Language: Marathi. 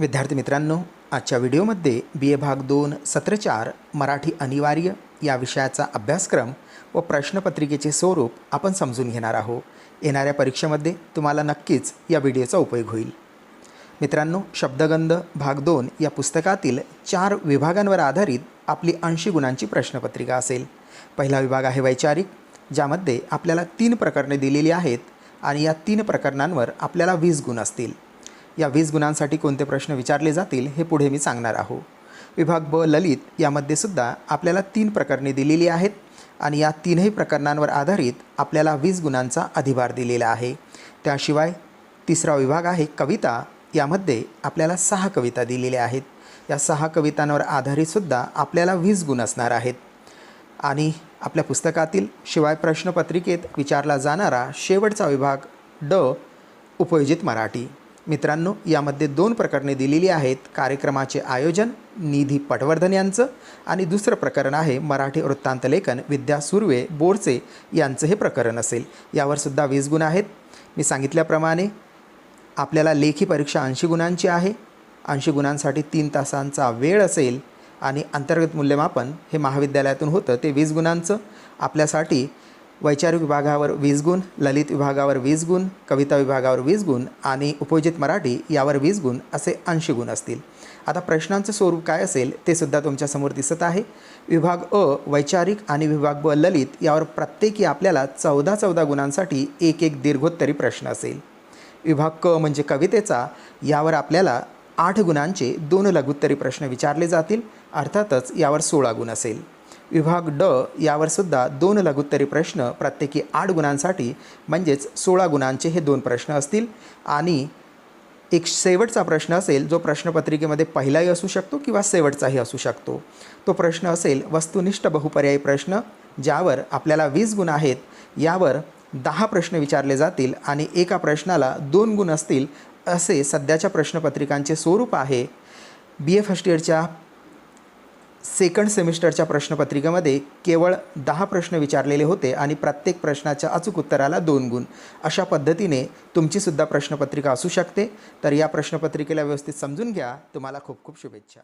विद्यार्थी मित्रांनो आजच्या व्हिडिओमध्ये बी ए भाग दोन सत्र चार मराठी अनिवार्य या विषयाचा अभ्यासक्रम व प्रश्नपत्रिकेचे स्वरूप आपण समजून घेणार आहोत. येणाऱ्या परीक्षेमध्ये तुम्हाला नक्कीच या व्हिडिओचा उपयोग होईल. मित्रांनो शब्दगंध भाग दोन या पुस्तकातील चार विभागांवर आधारित आपली ऐंशी गुणांची प्रश्नपत्रिका असेल. पहिला विभाग आहे वैचारिक ज्यामध्ये आपल्याला तीन प्रकरणे दिलेली आहेत आणि या तीन प्रकरणांवर आपल्याला वीस गुण असतील. या वीस गुणांसाठी कोणते प्रश्न विचारले जातील हे पुढे मी सांगणार आहो. विभाग ब ललित यामध्ये सुद्धा आपल्याला तीन प्रकरणे दिलेली आहेत आणि या तीनही प्रकरणांवर आधारित आपल्याला वीस गुणांचा अधिभार दिलेला आहे. त्याशिवाय तिसरा विभाग आहे कविता. यामध्ये आपल्याला सहा कविता दिलेल्या आहेत. या सहा कवितांवर आधारितसुद्धा आपल्याला वीस गुण असणार आहेत. आणि आपल्या पुस्तकातील शिवाय प्रश्नपत्रिकेत विचारला जाणारा शेवटचा विभाग ड उपयोजित मराठी. मित्रांनो यामध्ये दोन प्रकरणे दिलेली आहेत. कार्यक्रमाचे आयोजन निधी पटवर्धन यांचं आणि दुसरं प्रकरण आहे मराठी वृत्तांतलेखन विद्या सुर्वे बोरचे यांचं हे प्रकरण असेल. यावर सुद्धा वीस गुण आहेत. मी सांगितल्याप्रमाणे आपल्याला लेखी परीक्षा ऐंशी गुणांची आहे. ऐंशी गुणांसाठी तीन तासांचा वेळ असेल आणि अंतर्गत मूल्यमापन हे महाविद्यालयातून होतं ते वीस गुणांचं. आपल्यासाठी वैचारिक विभागावर वीस गुण ललित विभागावर वीस गुण कविता विभागावर वीस गुण आणि उपयोजित मराठी यावर वीस गुण असे ऐंशी गुण असतील. आता प्रश्नांचं स्वरूप काय असेल ते सुद्धा तुमच्यासमोर दिसत आहे. विभाग अ वैचारिक आणि विभाग ब ललित यावर प्रत्येकी आपल्याला चौदा चौदा गुणांसाठी एक एक दीर्घोत्तरी प्रश्न असेल. विभाग क म्हणजे कवितेचा यावर आपल्याला आठ गुणांचे दोन लघुत्तरी प्रश्न विचारले जातील अर्थातच यावर सोळा गुण असेल. विभाग ड यावर सुद्धा दोन लघुत्तरी प्रश्न प्रत्येकी आठ गुणांसाठी म्हणजेच सोळा गुणांचे हे दोन प्रश्न असतील. आणि एक शेवटचा प्रश्न असेल जो प्रश्नपत्रिकेमध्ये पहिलाही असू शकतो किंवा शेवटचाही असू शकतो. तो प्रश्न असेल वस्तुनिष्ठ बहुपर्यायी प्रश्न ज्यावर आपल्याला वीस गुण आहेत यावर दहा प्रश्न विचारले जातील आणि एका प्रश्नाला दोन गुण असतील असे सध्याच्या प्रश्नपत्रिकांचे स्वरूप आहे. बी ए फर्स्ट इयरच्या सेकंड सेमिस्टरच्या प्रश्नपत्रिकेमध्ये केवळ दहा प्रश्न विचारलेले होते आणि प्रत्येक प्रश्नाच्या अचूक उत्तराला दोन गुण. अशा पद्धतीने तुमचीसुद्धा प्रश्नपत्रिका असू शकते. तर या प्रश्नपत्रिकेला व्यवस्थित समजून घ्या. तुम्हाला खूप खूप शुभेच्छा.